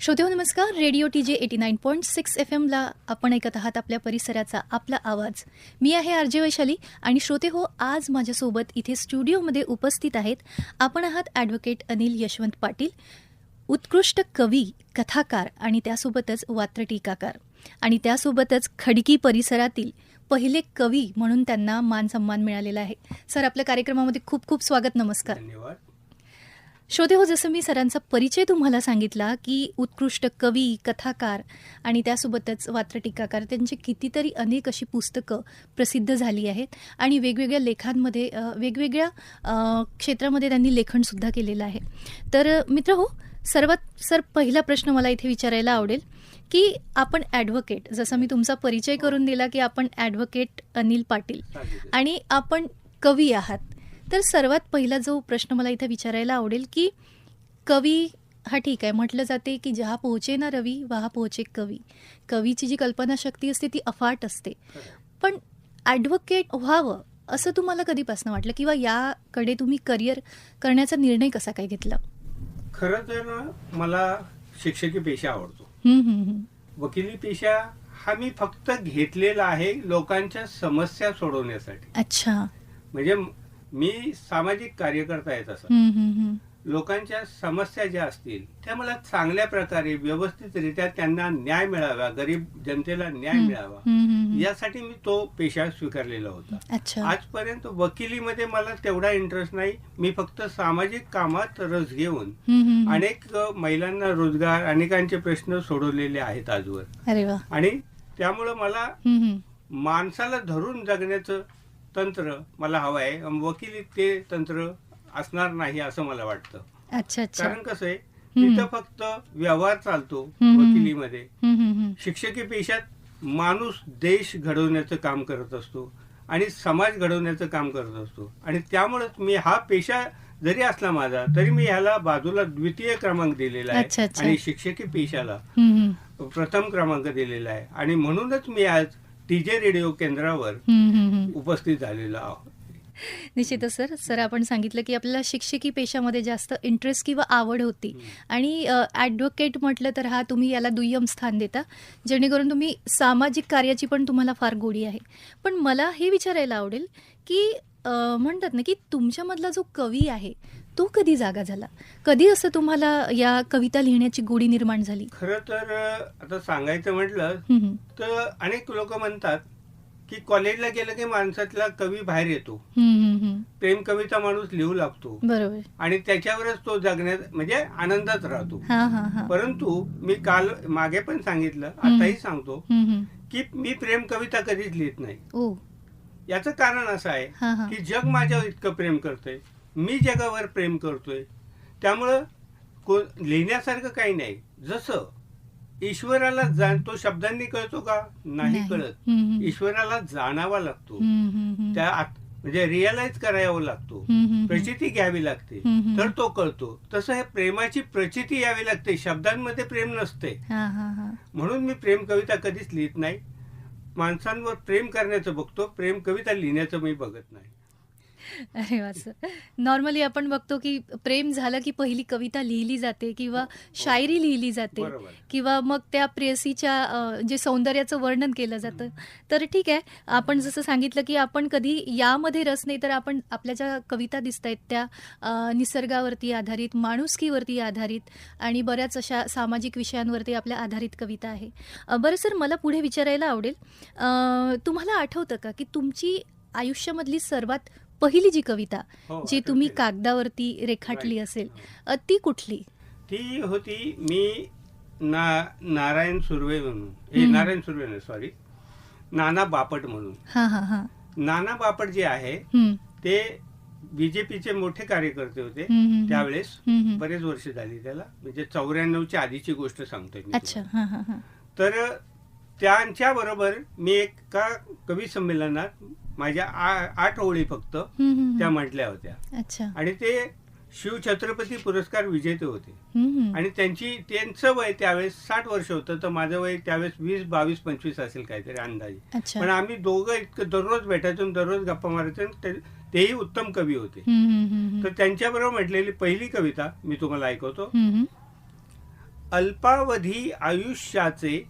श्रोतेहो नमस्कार. Radio T J eighty nine point six F एमला आपण ऐकत आहात आपल्या परिसराचा आपला आवाज. मी आहे आर जे वैशाली आणि श्रोते हो आज माझ्यासोबत इथे स्टुडिओमध्ये उपस्थित आहेत आपण आहात ॲडव्होकेट अनिल यशवंत पाटील उत्कृष्ट कवी कथाकार आणि त्यासोबतच वात्र टीकाकार. आणि त्यासोबतच खडकी परिसरातील पहिले कवी म्हणून त्यांना मान सन्मान मिळालेला आहे. सर आपल्या कार्यक्रमामध्ये खूप खूप स्वागत. नमस्कार. धन्यवाद. श्रोते हो जसं मी सरांचा परिचय तुम्हाला सांगितला की उत्कृष्ट कवी कथाकार आणि त्यासोबतच वात्र टीकाकार त्यांची कितीतरी अनेक अशी पुस्तकं प्रसिद्ध झाली आहेत. आणि वेगवेगळ्या लेखांमध्ये वेगवेगळ्या क्षेत्रामध्ये त्यांनी लेखनसुद्धा केलेलं आहे. तर मित्र हो सर्वात सर पहिला प्रश्न मला इथे विचारायला आवडेल की आपण ॲडव्होकेट जसं मी तुमचा परिचय करून दिला की आपण ॲडव्होकेट अनिल पाटील. आणि आपण कवी आहात. तर सर्वात पहिला जो प्रश्न मला इथे विचारायला आवडेल की कवी हा ठीक आहे म्हटलं जाते की जहा पोहोचे ना रवी वहा पोहोचे कवी. कवीची जी कल्पनाशक्ती असते ती अफाट असते. पण ॲडव्होकेट व्हावं असं तुम्हाला कधीपासून वाटलं? किंवा याकडे तुम्ही करिअर करण्याचा निर्णय कसा काय घेतला? खरं तर ना, मला शिक्षकी पेशा आवडतो. वकिली पेशा हा मी फक्त घेतलेला आहे लोकांच्या समस्या सोडवण्यासाठी. अच्छा. म्हणजे म- सामाजिक कार्यकर्ता आहे तसा. लोकांच्या समस्या ज्या असतील त्या मला चांगल्या प्रकारे व्यवस्थितरित्या त्यांना न्याय मिळावा गरीब जनतेला न्याय मिळावा. यासाठी मी तो पेशा स्वीकारलेला होता आजपर्यंत वकिलीमध्ये मला तेवढा इंटरेस्ट नाही मी फक्त सामाजिक कामात रस घेऊन. अनेक महिलांना रोजगार अनेकांचे प्रश्न सोडवलेले आहेत आजवर आणि त्यामुळं मला. माणसाला धरून जगण्याचं तंत्र मला हवं आहे अम, वकिलीत ते तंत्र असणार नाही असं मला वाटतं अच्छा अच्छा कारण कसं आहे. तिथं फक्त व्यवहार चालतो. वकिलीमध्ये. शिक्षकी पेशात माणूस देश घडवण्याचं काम करत असतो आणि समाज घडवण्याचं काम करत असतो आणि त्यामुळेच मी हा पेशा जरी असला माझा तरी मी ह्याला बाजूला द्वितीय क्रमांक दिलेला आहे. आणि शिक्षकी पेशाला. प्रथम क्रमांक दिलेला आहे आणि म्हणूनच मी आज टीजे रेडिओ केंद्रावर. उपस्थित झालेलो आहोत. निश्चितच सर. सर आपण सांगितलं की आपल्याला शिक्षकी पेशामध्ये जास्त इंटरेस्ट किंवा आवड होती. आणि ॲडव्होकेट म्हटलं तर हा तुम्ही याला दुय्यम स्थान देता जेणेकरून तुम्ही सामाजिक कार्याची पण तुम्हाला फार गोडी आहे. पण मला हे विचारायला आवडेल की म्हणतात ना की तुमच्यामधला जो कवी आहे तो कधी जागा झाला? कधी असं तुम्हाला या कविता लिहिण्याची गोडी निर्माण झाली? खरं तर आता सांगायचं म्हटलं. तर अनेक लोक म्हणतात की कॉलेजला गेलं की माणसातला कवी बाहेर येतो. प्रेम कविता माणूस लिहू लागतो. बरोबर. आणि त्याच्यावरच तो जगण्यात म्हणजे आनंदात राहतो. हा हा हा. परंतु मी काल मागे पण सांगितलं आताही सांगतो. की मी प्रेम कविता कधीच लिहित नाही. याचं कारण असं आहे की जग माझ्यावर इतकं प्रेम करतंय. मी जगावर प्रेम करतोय. त्यामुळं को लिहिण्यासारखं काही नाही. जसं ईश्वराला जाण तो शब्दांनी कळतो का? नाही. कळत. ईश्वराला जाणावा लागतो. त्या म्हणजे रिअलाइज करावा लागतो. प्रचिती घ्यावी लागते. तर तो कळतो. तसं हे प्रेमाची प्रचिती यावी लागते. शब्दांमध्ये प्रेम नसते. म्हणून मी प्रेम कविता कधीच लिहित नाही. माणसांवर प्रेम करण्याचं बघतो. प्रेम कविता लिहिण्याचं मी बघत नाही. अरे वा सर नॉर्मली आपण बघतो की प्रेम झालं की पहिली कविता लिहिली जाते किंवा शायरी लिहिली जाते किंवा मग त्या प्रेयसीच्या जे सौंदर्याचं वर्णन केलं जातं. तर ठीक आहे आपण जसं सांगितलं की आपण कधी यामध्ये रस नाही तर आपण आपल्या ज्या कविता दिसत आहेत त्या निसर्गावरती आधारित माणुसकीवरती आधारित आणि बऱ्याच अशा सामाजिक विषयांवरती आपल्या आधारित कविता आहे. बरं सर मला पुढे विचारायला आवडेल तुम्हाला आठवतं का की तुमची आयुष्यामधली सर्वात पहिली जी कविता हो, जी तुम्ही. कागदावरती रेखाटली. असेल ती कुठली? ती होती मी ना नारायण सुर्वे म्हणून. नारायण सुर्वे नाही सॉरी नाना बापट म्हणून. हां हां हां. नाना बापट जे आहे ते बीजेपीचे मोठे कार्यकर्ते होते. त्यावेळेस. बरेच वर्ष झाली त्याला. म्हणजे चौऱ्याण्णवच्या आधीची गोष्ट सांगतोय मी तर त्यांच्या बरोबर मी एका कवी संमेलनात माझ्या आठ ओळी फक्त त्या. म्हटल्या होत्या. आणि ते शिवछत्रपती पुरस्कार विजेते होते. आणि त्यांची त्यांचं वय त्यावेळेस साठ वर्ष होतं तर माझं वय त्यावेळेस वीस बावीस पंचवीस असेल काहीतरी अंदाजे. पण आम्ही दोघं इतकं दररोज भेटायचो दररोज गप्पा मारायचो तेही उत्तम कवी होते. तर त्यांच्याबरोबर म्हटलेली पहिली कविता मी तुम्हाला ऐकवतो. अल्पावधी आयुष्याचे.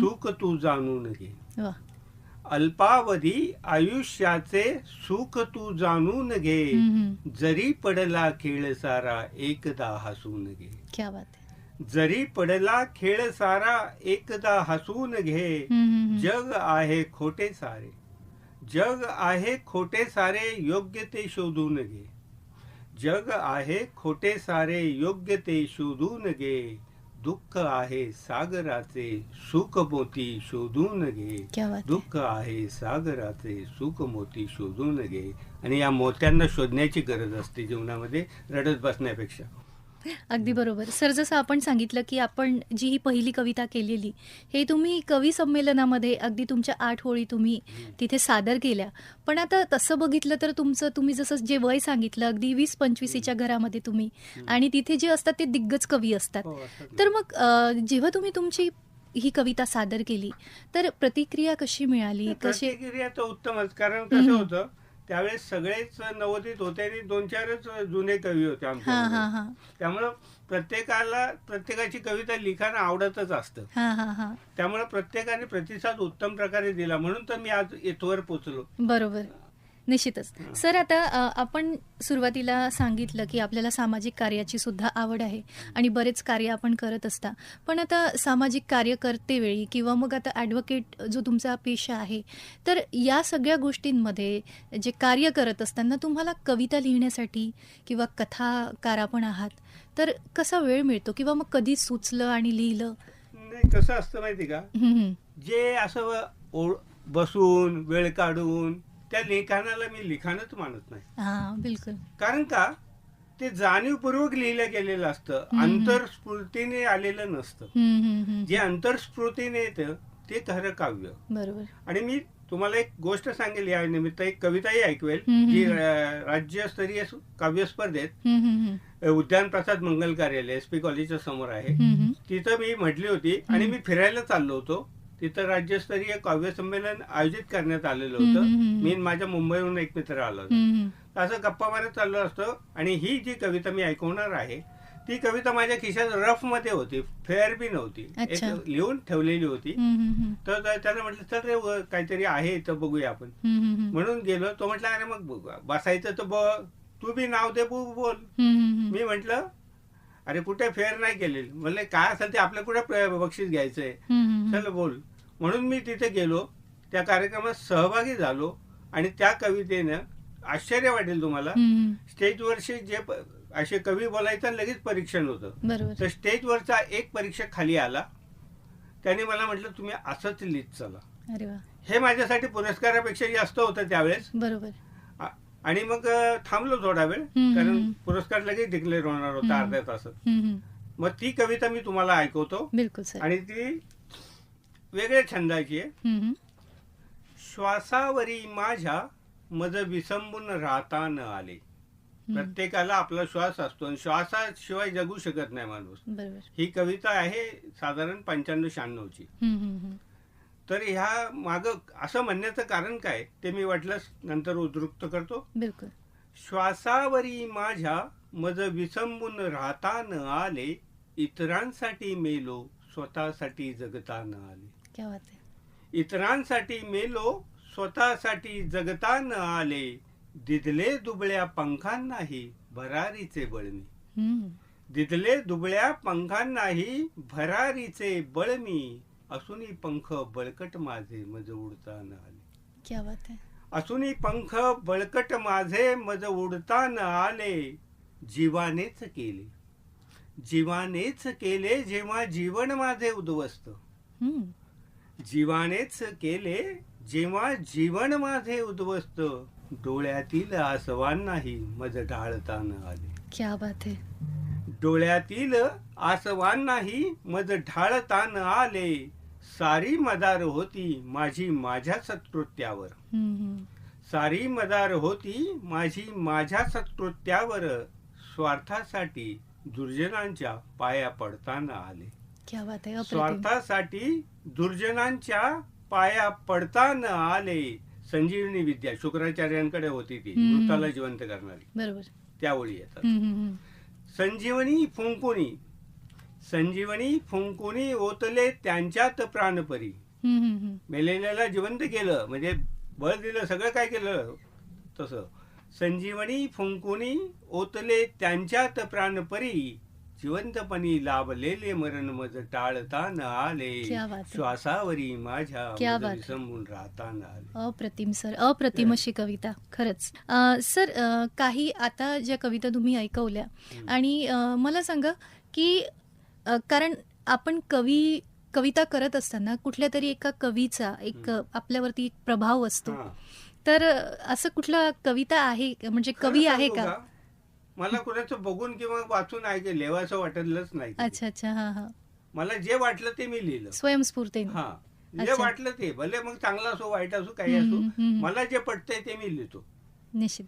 सुख तू जाणून घे. अल्पावधी आयुष्याचे सुख तू जाणून घे. जरी पडला खेळ सारा एकदा हसून घे. क्या बात जरी पडला खेळ सारा एकदा हसून घे. जग आहे खोटे सारे. जग आहे खोटे सारे योग्य ते शोधून घे. जग आहे खोटे सारे योग्य ते शोधून घे. दुःख आहे सागराचे सुख मोती शोधून घे. दुःख आहे सागराचे सुख मोती शोधून घे. आणि या मोत्यांना शोधण्याची गरज असते जीवनामध्ये रडत बसण्यापेक्षा. अगदी बरोबर. सर जसं आपण सांगितलं की आपण जी ही पहिली कविता केलेली हे तुम्ही कवी संमेलनामध्ये अगदी तुमच्या आठ ओळी तुम्ही तिथे सादर केल्या. पण आता तसं बघितलं तर तुमचं तुम्ही जसं जे वय सांगितलं अगदी वीस पंचवीसीच्या घरामध्ये तुम्ही आणि तिथे जे असतात ते दिग्गज कवी असतात. हो. तर मग जेव्हा तुम्ही तुमची ही कविता सादर केली तर प्रतिक्रिया कशी मिळाली? कशी प्रतिक्रिया तर उत्तमच. कारण कसं. होतं त्यावेळेस सगळेच नवोदित होते आणि दोन चारच जुने कवी होते आमच्या त्यामुळं प्रत्येकाला प्रत्येकाची कविता लिखाण आवडतच असतं. हा हा हा. त्यामुळे प्रत्येकाने प्रतिसाद उत्तम प्रकारे दिला. म्हणून तर मी आज इथवर पोचलो. बरोबर. निश्चितच. सर आता आपण सुरुवातीला सांगितलं की आपल्याला सामाजिक कार्याची सुद्धा आवड आहे आणि बरेच कार्य आपण करत असता. पण आता सामाजिक कार्य करते वेळी किंवा मग आता ॲडव्होकेट जो तुमचा पेशा आहे तर या सगळ्या गोष्टींमध्ये जे कार्य करत असताना तुम्हाला कविता लिहिण्यासाठी किंवा कथाकार आपण आहात तर कसा वेळ मिळतो? किंवा मग कधी सुचलं आणि लिहिलं? कसं असतं माहिती का. जे असं बसून वेळ काढून त्या लिखाणाला मी लिखाणच मानत नाही हा बिलकुल कारण का ते जाणीवपूर्वक लिहिलं गेलेलं असतं. अंतरस्फूर्तीने आलेलं नसतं. जे अंतरस्फूर्तीने येतं ते खरं काव्य बरोबर आणि मी तुम्हाला एक गोष्ट सांगेल या निमित्त एक कविताही ऐकवेल. जी राज्यस्तरीय काव्य स्पर्धेत उद्यान प्रसाद मंगल कार्यालय एस पी कॉलेजच्या समोर आहे. तिथं मी म्हटली होती आणि. मी फिरायला चाललो होतो तिथं राज्यस्तरीय काव्य संमेलन आयोजित करण्यात आलेलं होतं. मी माझ्या मुंबईहून एक मित्र आला होता. असं गप्पा मारत चाललो असतो आणि ही जी कविता मी ऐकवणार आहे ती कविता माझ्या खिशात रफमध्ये होती फेअर बी नव्हती एक. लिहून ठेवलेली होती. तर त्यानं म्हटलं चल रे काहीतरी आहे तर बघूया आपण. म्हणून गेलो तो म्हटला अरे मग बघू. बसायचं तर ब- तू बी नाव दे बोल. मी म्हंटल अरे कुठे फेअर नाही केलेली. म्हणले काय असेल ते आपल्या कुठे बक्षीस घ्यायचंय? चल बोल. म्हणून मी तिथे गेलो. त्या कार्यक्रमात सहभागी झालो. आणि त्या कवितेनं आश्चर्य वाटेल तुम्हाला. स्टेजवरचे जे असे कवी बोलायचं लगेच परीक्षण होतं. तर स्टेजवरचा एक परीक्षक खाली आला. त्याने मला म्हटलं तुम्ही असंच लिहित चला. हे माझ्यासाठी पुरस्कारापेक्षा जास्त होतं त्यावेळेस. बरोबर. आणि मग थांबलो थोडा वेळ कारण. पुरस्कार लगेच डिक्लेअर होणार होता. अर्ध्या तासात. मग ती कविता मी तुम्हाला ऐकवतो आणि ती वेगळ्या छंदाची आहे. श्वासावरी माझ्या मज विसंबून राहता न आले. प्रत्येकाला आपला श्वास असतो आणि श्वासाशिवाय जगू शकत नाही माणूस ही कविता आहे साधारण पंच्याण्णव शहाण्णवची. तर ह्या माग असं म्हणण्याचं कारण काय ते मी वाटलं नंतर उद्रुक्त करतो. बिलकुल. श्वासावरी माझ्या मज विसंबून राहता न आले इतरांसाठी मेलो स्वतःसाठी जगता न आले. इतरांसाठी मेलो स्वतःसाठी जगता न आले दिदले दुबळ्या पंखांनाही भरारीचे बळमी. दिदले दुबळ्या पंखांनाही भरारीचे बळमी असूनही पंख बळकट माझे मज उडता न आले. क्या बात आहे असूनही पंख बळकट माझे मज उडता न आले. जीवानेच केले. जीवानेच केले जेव्हा जीवन माझे उद्ध्वस्त. हम्म. जीवानेच केले जेव्हा जीवन माझे उद्ध्वस्त. डोळ्यातील आसवांनाही मज ढाळता न आले. क्या बात आहे डोळ्यातील आसवांनाही मज ढाळता न आले. सारी मदार होती माझी माझ्या सत्कृत्यावर. सारी मदार होती माझी माझ्या सत्कृत्यावर. स्वार्थासाठी दुर्जनांच्या पाया पडताना आले. स्वार्थासाठी दुर्जनांच्या पाया पडताना आले. संजीवनी विद्या शुक्राचार्यांकडे होती ती. मृताला जिवंत करणारी. बरोबर. त्यावेळी येतात. संजीवनी फुंकुनी. संजीवनी फुंकुनी ओतले त्यांच्यात प्राणपरी. मेलेल्याला जिवंत केलं म्हणजे बळ दिलं सगळं काय केलं? तसं. संजीवनी फुंकुनी ओतले त्यांच्यात प्राणपरी. जिवंतपणी लाभलेले मरण मज टाळता न आले. श्वासावरी माझ्या. विसंबून राहता न आले अप्रतिम सर अप्रतिम अशी कविता खरंच सर काही आता ज्या कविता तुम्ही ऐकवल्या. आणि मला सांगा की कारण आपण कवी कविता करत असताना कुठल्या तरी एका कवीचा एक आपल्यावरती एक प्रभाव असतो. तर असं कुठला कविता आहे? म्हणजे कवी आहे का मला कुणाचं बघून किंवा वाचून ऐक लिहावंसं वाटलंच नाही. अच्छा अच्छा हा हा. मला जे वाटलं ते मी लिहिलं. स्वयंस्फूर्तीने. हा. जे अच्छा. वाटलं ते भले मग चांगलं असो वाईट असो काही हम्म, असो हम्म. मला जे पटतंय ते मी लिहितो. निश्चित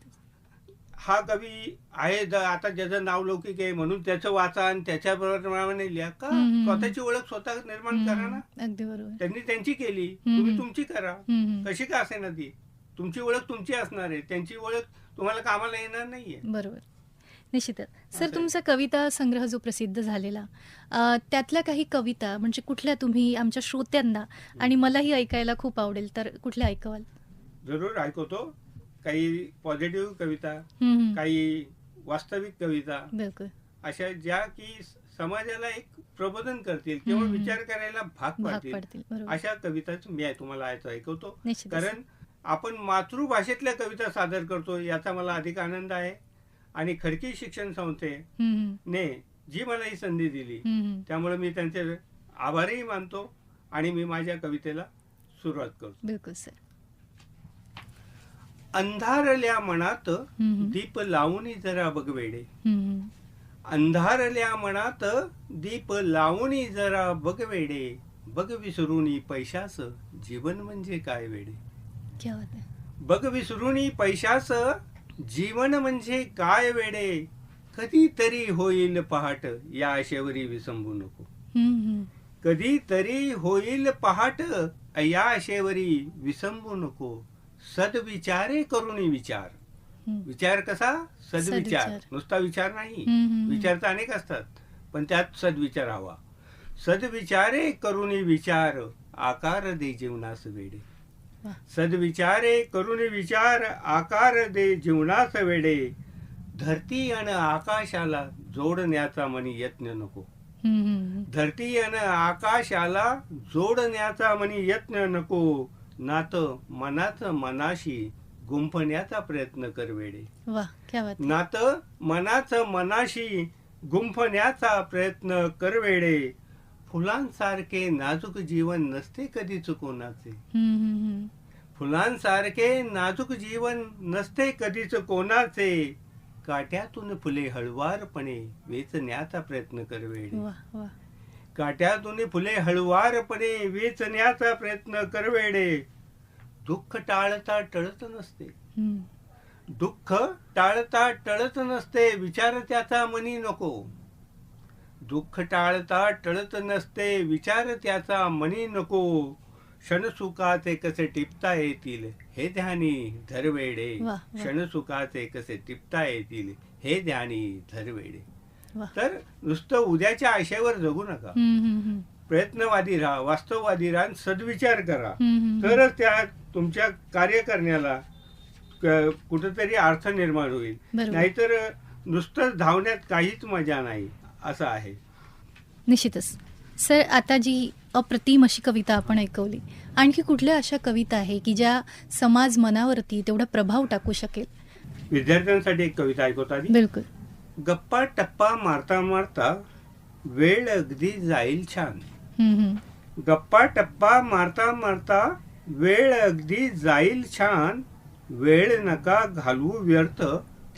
हा कवी आहे ज- आता ज्याचं नाव लौकिक आहे म्हणून त्याचं वाचा आणि त्याच्याप्रमाणे लिहा. का? हम्म. स्वतःची ओळख स्वतः निर्माण करा ना. हम्म, अगदी बरोबर. त्यांनी त्यांची केली हम्म. तुम्ही तुमची करा. हम्म, हम्म. कशी का असे ना ती? तुमची ओळख तुमची असणार आहे. त्यांची ओळख तुम्हाला कामाला येणार नाहीये. बरोबर. निश्चितच. सर. तुमचा कविता संग्रह जो प्रसिद्ध झालेला त्यातल्या काही कविता म्हणजे कुठल्या तुम्ही आमच्या श्रोत्यांना आणि मलाही ऐकायला खूप आवडेल तर कुठल्या ऐकवाल? जरूर ऐकवतो. काही पॉझिटिव्ह कविता. काही वास्तविक कविता बिलकुल. अशा ज्या की समाजाला एक प्रबोधन करतील किंवा. विचार करायला भाग पाडतील. अशा कविताच मी आहे तुम्हाला ऐकवतो. कारण आपण मातृभाषेतल्या कविता सादर करतो याचा मला अधिक आनंद आहे. आणि खडकी शिक्षण संस्थेने. जी मला ही संधी दिली. त्यामुळे मी त्यांचे आभारही मानतो आणि मी माझ्या कवितेला सुरुवात करतो बिलकुल सर अंधारल्या मनात. दीप लावून जरा बघ वेडे हम्म, हम्म. अंधारल्या मनात दीप लावून जरा बघ वेडे बघ विसरून पैशाच जीवन म्हणजे काय वेडे बघ विसरून पैशाच जीवन म्हणजे काय वेडे कधीतरी होईल पहाट या आशेवरी विसंबू नको. कधीतरी होईल पहाट या आशेवरी विसंबू नको सदविचारे करून विचार. विचार कसा सदविचार. नुसता विचार नाही. विचार तर अनेक असतात पण त्यात सद्विचार हवा सद्विचारे करून विचार आकार दे जीवनास वेडे. सद्विचारे करून विचार आकार दे जीवनास वेडे. धरती आणि आकाशाला जोडण्याचा मनी यत्न नको. धरती आणि आकाशाला जोडण्याचा मनी यत्न नको. नात मनाचं मनाशी गुंफण्याचा प्रयत्न कर वेडे. नात मनाचं मनाशी गुंफण्याचा प्रयत्न करवेडे फुलांसारखे नाजूक जीवन नसते कधीच कोणाचे. फुलांसारखे नाजूक जीवन नसते कधीच कोणाचे काट्यातून फुले हळुवारपणे वेचण्याचा प्रयत्न करवेडे वा वा. काट्यातून फुले हळुवारपणे वेचण्याचा प्रयत्न करवेडे दुःख टाळता टळत नसते. दुःख टाळता टळत नसते. विचार त्याचा मनी नको. दुःख टाळता टळत नसते विचार त्याचा मनी नको क्षणसुखाचे कसे टिपता येतील हे ध्यानी धरवेडे. क्षणसुखाचे कसे टिपता येतील हे ध्यानी धरवेडे तर नुसतं उद्याच्या आशेवर जगू नका. प्रयत्नवादी राहा वास्तववादी राहा सद्विचार करा. तरच त्या तुमच्या कार्य करण्याला कुठंतरी अर्थ निर्माण होईल. नाहीतर नुसतं धावण्यात काहीच मजा नाही असं आहे. निश्चितच. सर आता जी अप्रतिम अशी कविता आपण ऐकवली आणखी कुठल्या अशा कविता आहे की ज्या समाज मनावरती तेवढा प्रभाव टाकू शकेल? विद्यार्थ्यांसाठी एक कविता ऐकवता बिलकुल. गप्पा टप्पा मारता मारता वेळ अगदी जाईल छान. गप्पा टप्पा मारता मारता वेळ अगदी जाईल छान. वेळ नका घालवू व्यर्थ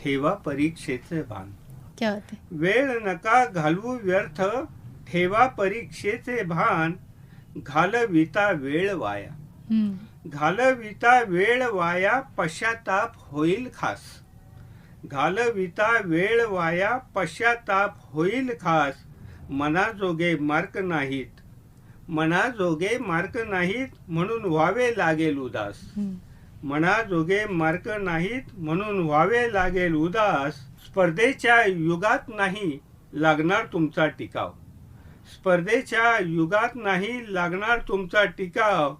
ठेवा परीक्षेचे भान. क्या आहे वेळ नका घालवू व्यर्थ ठेवा परीक्षेचे भान घालविता वेळ वाया. घालविता वेळ वाया पश्चाताप होईल खास. घालविता वेळ वाया पश्चाताप होईल खास. मनाजोगे मार्क नाहीत. मनाजोगे मार्क नाहीत म्हणून व्हावे लागेल उदास. मनाजोगे मार्क नाहीत म्हणून व्हावे लागेल उदास. स्पर्धेच्या युगात नाही लागणार तुमचा टिकाव. स्पर्धेच्या युगात नाही लागणार तुमचा टिकाव.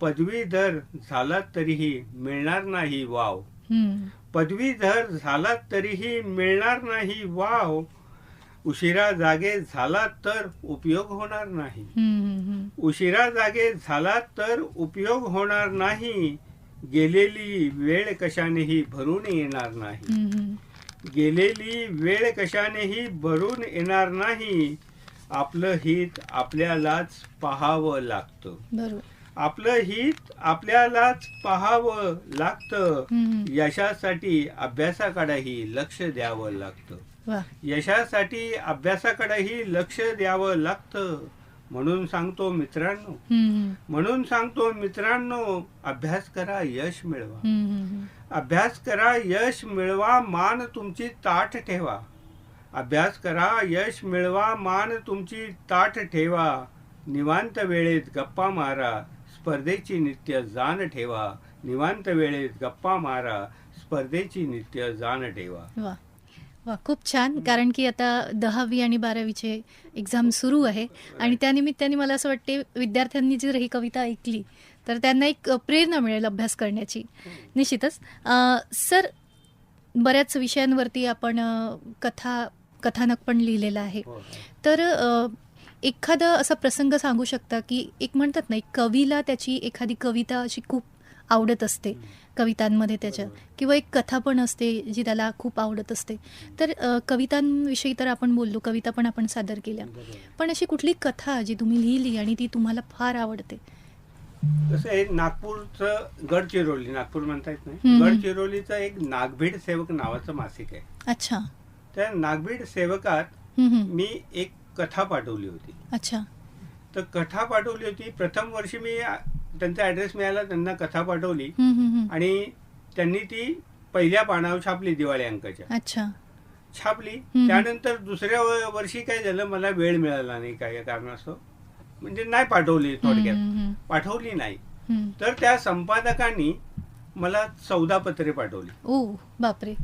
पदवीधर झालात तरीही मिळणार नाही वाव. पदवीधर झालात तरीही मिळणार नाही वाव. उशिरा जागे झालात तर उपयोग होणार नाही. उशिरा जागे झालात तर उपयोग होणार नाही. गेलेली वेळ कशानेही भरून येणार नाही. गेलेली वेळ कशानेही भरून येणार नाही. आपलं हित आपल्यालाच पाहावं लागतं. आपलं हित आपल्यालाच पाहावं लागतं. यशासाठी अभ्यासाकडेही लक्ष द्यावं लागतं. यशासाठी अभ्यासाकडेही लक्ष द्यावं लागतं. म्हणून सांगतो मित्रांनो. म्हणून सांगतो मित्रांनो अभ्यास करा यश मिळवा. अभ्यास करा यश मिळवा मान तुमची ताठ ठेवा. अभ्यास करा यश मिळवा मान तुमची ताठ ठेवा. निवांत वेळेत गप्पा मारा स्पर्धेची नित्य जाण ठेवा. निवांत वेळेत गप्पा मारा स्पर्धेची नित्य जाण ठेवा. वा खूप छान. कारण की आता दहावी आणि बारावीचे एक्झाम सुरू आहे. आणि त्यानिमित्ताने मला असं वाटते विद्यार्थ्यांनी जर ही कविता ऐकली तर त्यांना एक प्रेरणा मिळेल अभ्यास करण्याची. निश्चितच. सर बऱ्याच विषयांवरती आपण कथा कथानक पण लिहिलेलं आहे. तर अ, एखादा असा प्रसंग सांगू शकता की एक म्हणतात ना एक कवीला त्याची एखादी कविता अशी खूप आवडत असते कवितांमध्ये त्याच्या. किंवा एक कथा पण असते जी त्याला खूप आवडत असते. तर कवितांविषयी तर आपण बोललो कविता पण आपण सादर केल्या. पण अशी कुठली कथा जी तुम्ही लिहिली आणि ती तुम्हाला फार आवडते? नागपूरचं गडचिरोली नागपूर म्हणता येत नाही. गडचिरोलीचं एक नागभीड सेवक नावाचं मासिक आहे. अच्छा. त्या नागभीड सेवकात. मी एक कथा पाठवली होती. अच्छा. तर कथा पाठवली होती. प्रथम वर्षी मी त्यांचा ऍड्रेस मिळाला त्यांना कथा पाठवली. आणि त्यांनी ती पहिल्या पानावर छापली दिवाळी अंकाच्या. अच्छा. छापली. त्यानंतर दुसऱ्या वर्षी काय झालं मला वेळ मिळाला नाही काय कारणास्तव. म्हणजे नाही पाठवली थोडक्यात. पाठवली नाही. तर त्या संपादकांनी मला चौदा पत्रे पाठवली. ओ बापरे.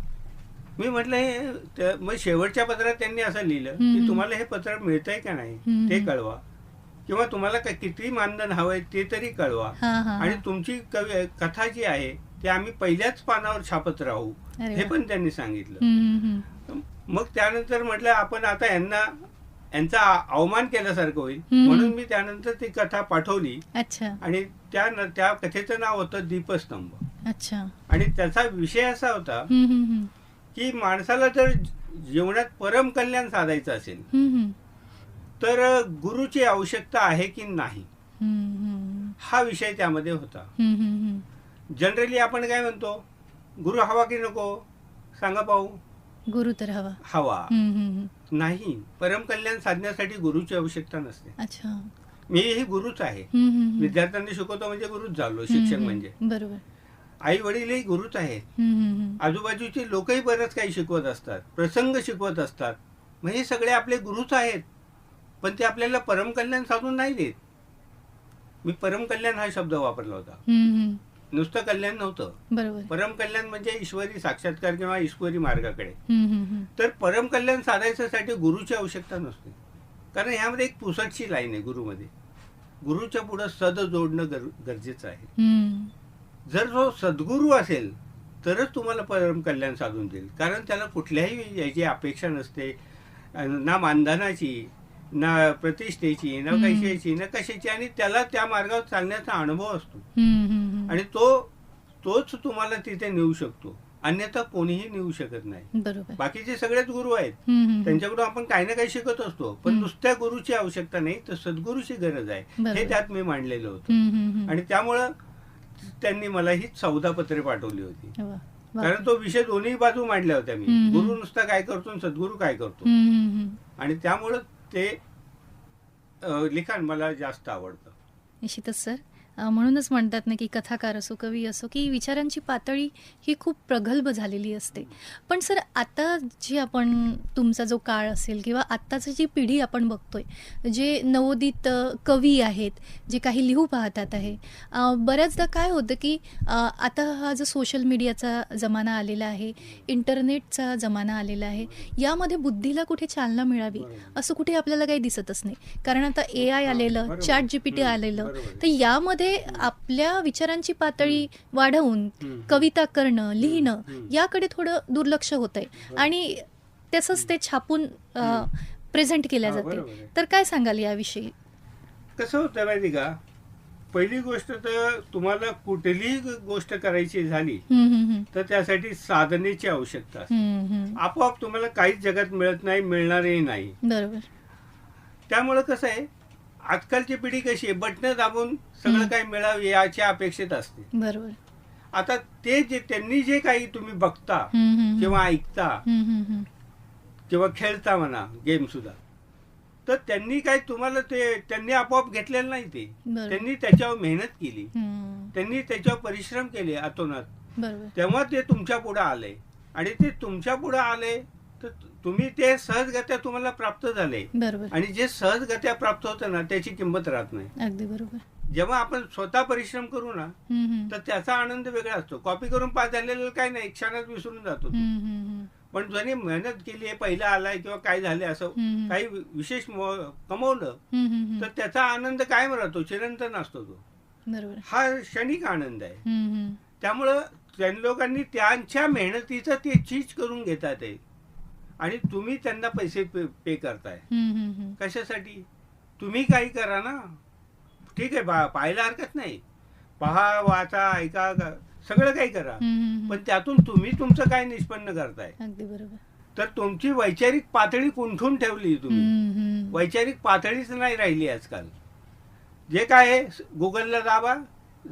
मी म्हटलं हे मग शेवटच्या पत्रात त्यांनी असं लिहिलं. की तुम्हाला हे पत्र मिळतंय का नाही. ते कळवा. किंवा तुम्हाला काय- किती मानधन हवंय ते तरी कळवा आणि. तुमची कवी कथा जी आहे ती आम्ही पहिल्याच पानावर छापत राहू हे. पण त्यांनी सांगितलं. मग त्यानंतर म्हटलं आपण आता यांना यांचा अवमान केल्यासारखं होईल. म्हणून मी त्यानंतर ती कथा पाठवली आणि त्या त्या कथेचं नाव होतं दीपस्तंभ अच्छा आणि त्याचा विषय असा होता. की माणसाला जर जीवनात परम कल्याण साधायचं असेल. तर गुरुची आवश्यकता आहे की नाही. हा विषय त्यामध्ये होता. जनरली आपण काय म्हणतो? गुरु हवा की नको? सांगा पाहू. गुरु तर हवा. हवा. नाही. परम कल्याण साधण्यासाठी गुरुची आवश्यकता नसते. अच्छा. मी ही गुरुच आहे. विद्यार्थ्यांनी शिकवतो म्हणजे गुरुच झालो शिक्षक. म्हणजे. बरोबर. आई वडीलही गुरुच आहेत. आजूबाजूचे लोकही बरंच काही शिकवत असतात. प्रसंग शिकवत असतात. मग हे सगळे आपले गुरुच आहेत. पण ते आपल्याला परम कल्याण साधून नाही देत. मी परम कल्याण हा शब्द वापरला होता. नुसतं कल्याण नव्हतं. बरोबर. परम कल्याण म्हणजे ईश्वरी साक्षात्कार किंवा ईश्वरी मार्गाकडे. तर परम कल्याण साधायच्यासाठी गुरुची आवश्यकता नसते. कारण ह्यामध्ये एक पुसटची लाईन आहे गुरुमध्ये. गुरुच्या पुढं सद जोडणं गर- गरजेचं आहे. जर जो सद्गुरू असेल तरच तुम्हाला परम कल्याण साधून देईल. कारण त्याला कुठल्याही याची अपेक्षा नसते. ना मानधनाची ना प्रतिष्ठेची ना. कशाची ना कशाची आणि त्याला त्या मार्गावर चालण्याचा अनुभव असतो. आणि तो तोच तुम्हाला तिथे नेऊ शकतो अन्यथा कोणीही नेऊ शकत नाही बाकीचे सगळेच गुरु आहेत. त्यांच्याकडून आपण काही ना काही शिकत असतो पण. नुसत्या गुरुची आवश्यकता नाही तर सद्गुरूची गरज आहे. हे त्यात मी मांडलेलं होतं. आणि त्यामुळं त्यांनी मला ही चौदा पत्रे पाठवली होती. कारण तो विषय दोन्ही बाजू मांडल्या होत्या मी. गुरु नुसता काय करतो सद्गुरू काय करतो. आणि त्यामुळं ते लिखाण मला जास्त आवडतं. निश्चितच सर. म्हणूनच म्हणतात ना की कथाकार असो कवी असो की विचारांची पातळी ही खूप प्रगल्भ झालेली असते पण सर आता जी आपण तुमचा जो काळ असेल किंवा आत्ताची जी पिढी आपण बघतोय जे नवोदित कवी आहेत जे काही लिहू पाहतात आहे बऱ्याचदा काय होतं की आता हा जो सोशल मीडियाचा जमाना आलेला आहे इंटरनेटचा जमाना आलेला आहे यामध्ये बुद्धीला कुठे चालना मिळावी. असं कुठे आपल्याला काही दिसतच नाही कारण आता ए आय आलेलं. चॅट जी पी टी हम्म, आलेलं. तर यामध्ये आपल्या विचारांची पातळी वाढवून. कविता करणं लिहिणं. याकडे थोडं दुर्लक्ष होत आहे. आणि तसंच ते छापून प्रेझेंट केल्या जाते. तर काय सांगाल याविषयी कसं होतं माहिती का पहिली गोष्ट तर तुम्हाला कुठलीही गोष्ट करायची झाली. तर त्यासाठी साधनेची आवश्यकता. आपोआप तुम्हाला काहीच जगात मिळत नाही मिळणारही नाही बरोबर त्यामुळं कसं आहे आजकालची पिढी कशी आहे? बटणं दाबून सगळं. काही मिळावं याच्या अपेक्षित असते. बरोबर. आता ते जे त्यांनी जे काही तुम्ही बघता. किंवा ऐकता. किंवा खेळता म्हणा गेम सुद्धा तर त्यांनी काय तुम्हाला ते त्यांनी आपोआप घेतलेलं नाही ते. त्यांनी त्याच्यावर मेहनत केली. त्यांनी त्याच्यावर परिश्रम केले अतोनात बरोबर. तेव्हा ते तुमच्यापुढे आले. आणि ते तुमच्यापुढे आले तर तुम्ही ते सहजगत्या तुम्हाला प्राप्त झाले बरोबर आणि जे सहजगत्या प्राप्त होतं ना त्याची किंमत राहत नाही अगदी बरोबर जेव्हा आपण स्वतः परिश्रम करू ना हम्म. तर त्याचा आनंद वेगळा असतो कॉपी करून पास झालेलं काही नाही क्षणात विसरून जातो तो. हम्म, हम्म, हम्म. पण ज्याने मेहनत केली आहे पहिला आलाय किंवा काय झाले असं हम्म. काही विशेष मो- कमवलं हम्म, हम्म, हम्म. तर त्याचा आनंद कायम राहतो चिरंतन असतो तो बरोबर हा क्षणिक आनंद आहे हम्म, हम्म. त्यामुळं त्या लोकांनी त्यांच्या मेहनतीचं ते चीज करून घेतात आहे आणि तुम्ही त्यांना पैसे पे पे करताय. कशासाठी? तुम्ही काही करा ना. ठीक आहे पा पाहायला हरकत नाही. पहा वाचा ऐका सगळं काही करा. पण. त्यातून तुम्ही तुमचं काय निष्पन्न करताय? तर तुमची वैचारिक पातळी कुंठून ठेवली तुम्ही. वैचारिक पातळीच नाही राहिली आजकाल. जे काय आहे गुगलला दाबा.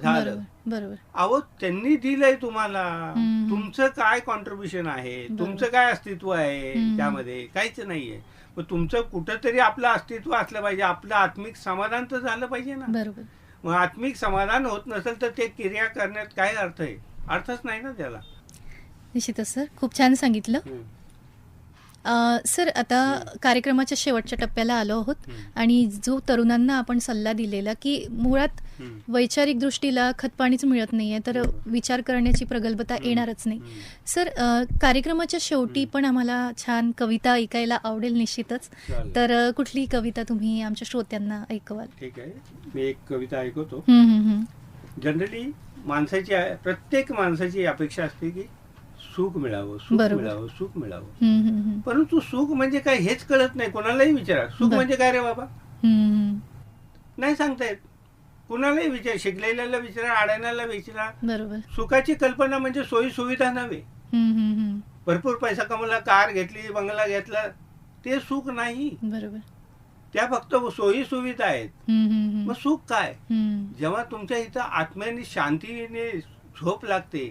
झालं. बरोबर अहो त्यांनी दिलंय तुम्हाला. तुमचं काय कॉन्ट्रीब्युशन आहे. तुमचं काय अस्तित्व आहे. त्यामध्ये? काहीच नाहीये. मग तुमचं कुठंतरी आपलं अस्तित्व असलं पाहिजे. आपलं आत्मिक समाधान तर झालं पाहिजे ना. बरोबर. मग आत्मिक समाधान होत नसेल तर ते क्रिया करण्यात काय अर्थ आहे? अर्थच नाही ना त्याला. निश्चितच सर. खूप छान सांगितलं. सर आता कार्यक्रमाच्या शेवटच्या टप्प्याला आलो आहोत. आणि जो तरुणांना आपण सल्ला दिलेला की मुळात. वैचारिक दृष्टीला खतपाणीच मिळत नाहीये तर. विचार करण्याची प्रगल्भता. येणारच नाही. सर कार्यक्रमाच्या शेवटी. पण आम्हाला छान कविता ऐकायला आवडेल निश्चितच. तर कुठली कविता तुम्ही आमच्या श्रोत्यांना ऐकवाल ठीक आहे मी एक कविता ऐकवतो. जनरली माणसाची प्रत्येक माणसाची अपेक्षा असते की सुख मिळावं सुख. मिळावं सुख मिळावं. परंतु सुख म्हणजे काय हेच कळत नाही कोणालाही विचारा सुख. म्हणजे काय रे बाबा. नाही सांगता येत कुणालाही विचार शिकलेल्याला विचारा अडाण्याला विचारा बरोबर सुखाची कल्पना म्हणजे सोयी सुविधा नव्हे. भरपूर पैसा कमवला कार घेतली बंगला घेतला ते सुख नाही बरोबर त्या फक्त सोयी सुविधा आहेत. मग सुख काय. जेव्हा तुमच्या इथं आत्म्याने शांतीने झोप लागते.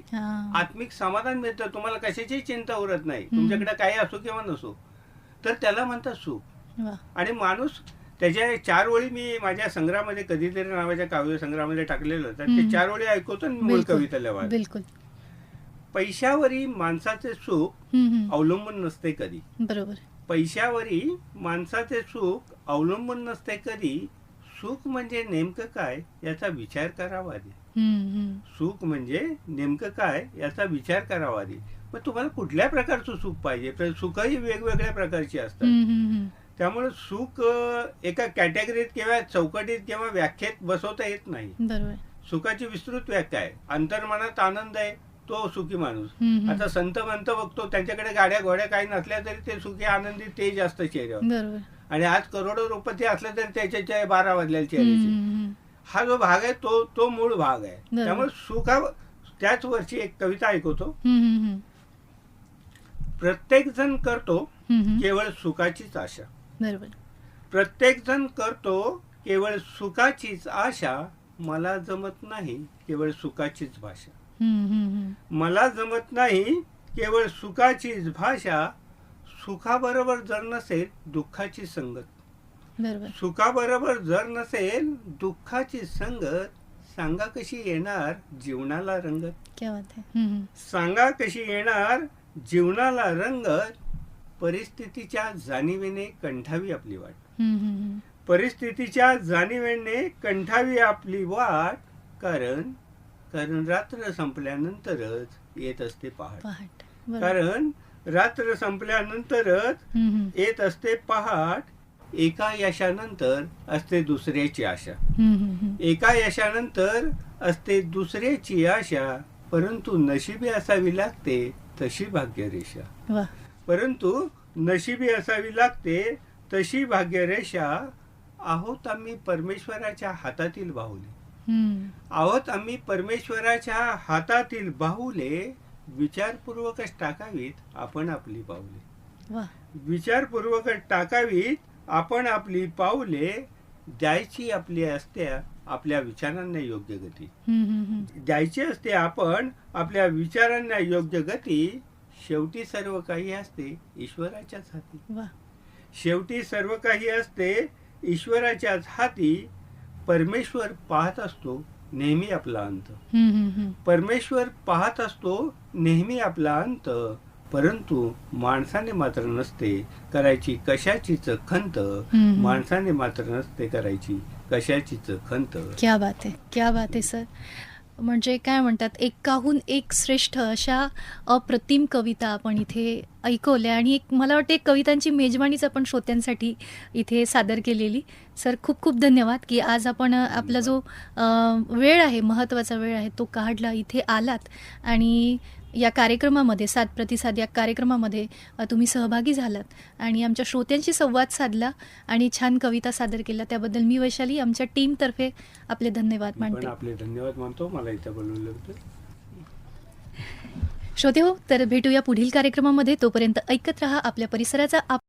आत्मिक समाधान मिळतं तुम्हाला कशाची चिंता उरत नाही. तुमच्याकडे काही असो किंवा नसो तर त्याला म्हणतात सुख. आणि माणूस त्याच्या चार ओळी मी माझ्या संग्रहामध्ये कधीतरी नावाच्या काव्य संग्रहामध्ये टाकलेलं तर ते. चार ओळी ऐकवतो मूळ. कविता बिलकुल पैशावरी माणसाचे सुख. अवलंबून नसते कधी बरोबर पैशावरी माणसाचे सुख अवलंबून नसते कधी सुख म्हणजे नेमकं काय याचा विचार करावा आधी. सुख म्हणजे नेमकं काय याचा विचार करावा आधी. मग तुम्हाला कुठल्या प्रकारचं सुख पाहिजे? तर सुखही वेगवेगळ्या प्रकारची असतात. त्यामुळे सुख एका कॅटेगरीत किंवा चौकटीत किंवा व्याख्येत बसवता येत नाही. सुखाची विस्तृत व्याख्या आहे. अंतर्मनात आनंद आहे तो सुखी माणूस. आता संत मंत बघतो त्यांच्याकडे गाड्या घोड्या काही नसल्या तरी ते सुखी आनंदी ते जास्त चेहऱ्यावर. आणि आज करोडो रुपये असले तरी त्याच्या बारा वाजलेल्या हम्म, चेहऱ्याचे. हा जो भाग आहे तो तो मूळ भाग आहे. त्यामुळे सुखा त्याच वरची एक कविता ऐकवतो. प्रत्येक जण करतो. केवळ सुखाचीच आशा बरोबर प्रत्येक जण करतो केवळ सुखाचीच आशा मला जमत नाही केवळ सुखाचीच भाषा. मला जमत नाही केवळ सुखाचीच भाषा सुखाबरोबर जर नसेल दुःखाची संगत सुखाबरोबर जर नसेल दुःखाची संगत सांगा कशी येणार जीवनाला रंगत. सांगा कशी येणार जीवनाला रंगत परिस्थितीच्या जाणीवेने कंठावी आपली वाट. परिस्थितीच्या जाणीवेने कंठावी आपली वाट कारण कारण रात्र संपल्यानंतरच येत असते पहाट. कारण रात्र संपल्यानंतरच. येत असते पहाट एका यशानंतर असते दुसऱ्याची आशा. एका यशानंतर असते दुसऱ्याची आशा परंतु नशिबी असावी लागते तशी भाग्यरेषा. परंतु नशिबी असावी लागते तशी भाग्यरेषा आहोत आम्ही परमेश्वराच्या हातातील बाहुले. आहोत आम्ही परमेश्वराच्या हातातील बाहुले विचारपूर्वकच टाकावीत आपण आपली वा. विचारपूर्वकच टाकावीत आपण आपली पाऊले द्यायची आपली असत्या आपल्या विचारांना योग्य गती. द्यायची असते आपण आपल्या विचारांना योग्य गती शेवटी सर्व काही असते ईश्वराच्याच हाती. शेवटी सर्व काही असते ईश्वराच्याच हाती परमेश्वर पाहत असतो नेहमी आपला अंत. परमेश्वर पाहत असतो नेहमी आपला अंत. परंतु माणसाने मात्र नसते करायची कशाचीच खंत. माणसाने मात्र नसते करायची कशाचीच खंत. क्या बात आहे क्या बात आहे सर. म्हणजे काय म्हणतात एकाहून एक श्रेष्ठ अशा अप्रतिम कविता आपण इथे ऐकवल्या आणि एक मला वाटते एक कवितांची मेजवानीच आपण श्रोत्यांसाठी इथे सादर केलेली. सर खूप खूप धन्यवाद की आज आपण आपला जो वेळ आहे महत्त्वाचा वेळ आहे तो काढला इथे आलात. आणि या कार्यक्रमामध्ये सात प्रतिसाद या कार्यक्रमामध्ये तुम्ही सहभागी झालात. आणि आमच्या श्रोत्यांशी संवाद साधला आणि छान कविता सादर केल्या. त्याबद्दल मी वैशाली आमच्या टीमतर्फे आपले धन्यवाद मानते. आपले धन्यवाद मानतो. मला इथं बोलवलं होतं. श्रोते हो तर भेटूया पुढील कार्यक्रमामध्ये. तोपर्यंत ऐकत रहा आपल्या परिसराचा आप